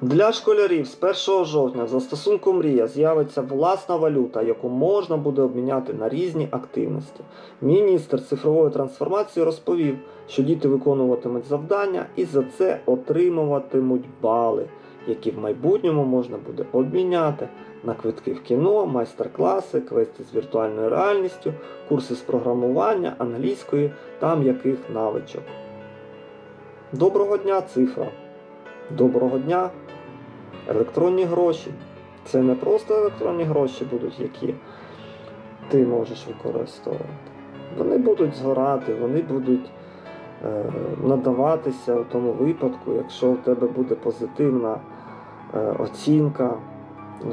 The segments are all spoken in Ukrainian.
Для школярів з 1 жовтня в застосунку Мрія з'явиться власна валюта, яку можна буде обміняти на різні активності. Міністр цифрової трансформації розповів, що діти виконуватимуть завдання і за це отримуватимуть бали, які в майбутньому можна буде обміняти на квитки в кіно, майстер-класи, квести з віртуальною реальністю, курси з програмування, англійської та м'яких навичок. Доброго дня, цифра! Доброго дня! Електронні гроші. Це не просто електронні гроші будуть, які ти можеш використовувати. Вони будуть згорати, вони будуть е, надаватися у тому випадку, якщо у тебе буде позитивна е, оцінка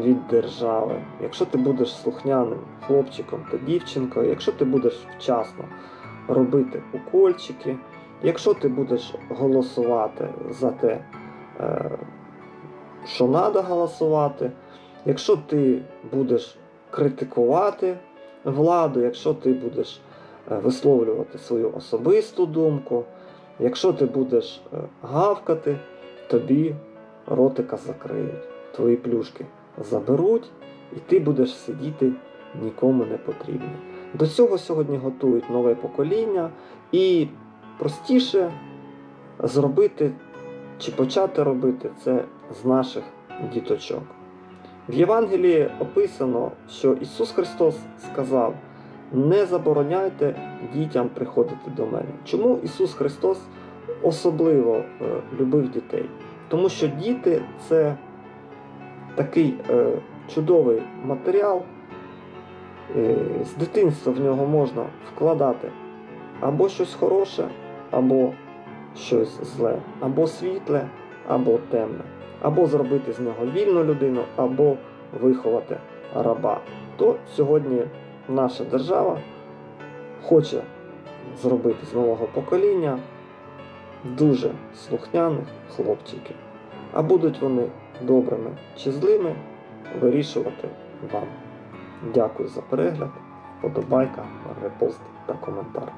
від держави, якщо ти будеш слухняним хлопчиком та дівчинкою, якщо ти будеш вчасно робити укольчики, якщо ти будеш голосувати за те, що треба голосувати, якщо ти будеш критикувати владу, якщо ти будеш е, висловлювати свою особисту думку, якщо ти будеш е, гавкати, тобі ротика закриють, твої плюшки заберуть, і ти будеш сидіти нікому не потрібний. До цього сьогодні готують нове покоління, і простіше зробити чи почати робити це з наших діточок. В Євангелії описано, що Ісус Христос сказав: не забороняйте дітям приходити до мене. Чому Ісус Христос особливо е, любив дітей? Тому що діти це такий е, чудовий матеріал. Е, з дитинства в нього можна вкладати або щось хороше, або щось зле, або світле, або темне, або зробити з нього вільну людину, або виховати раба. То сьогодні наша держава хоче зробити з нового покоління дуже слухняних хлопчиків. А будуть вони добрими чи злими, вирішувати вам. Дякую за перегляд, подобайка, репост та коментар.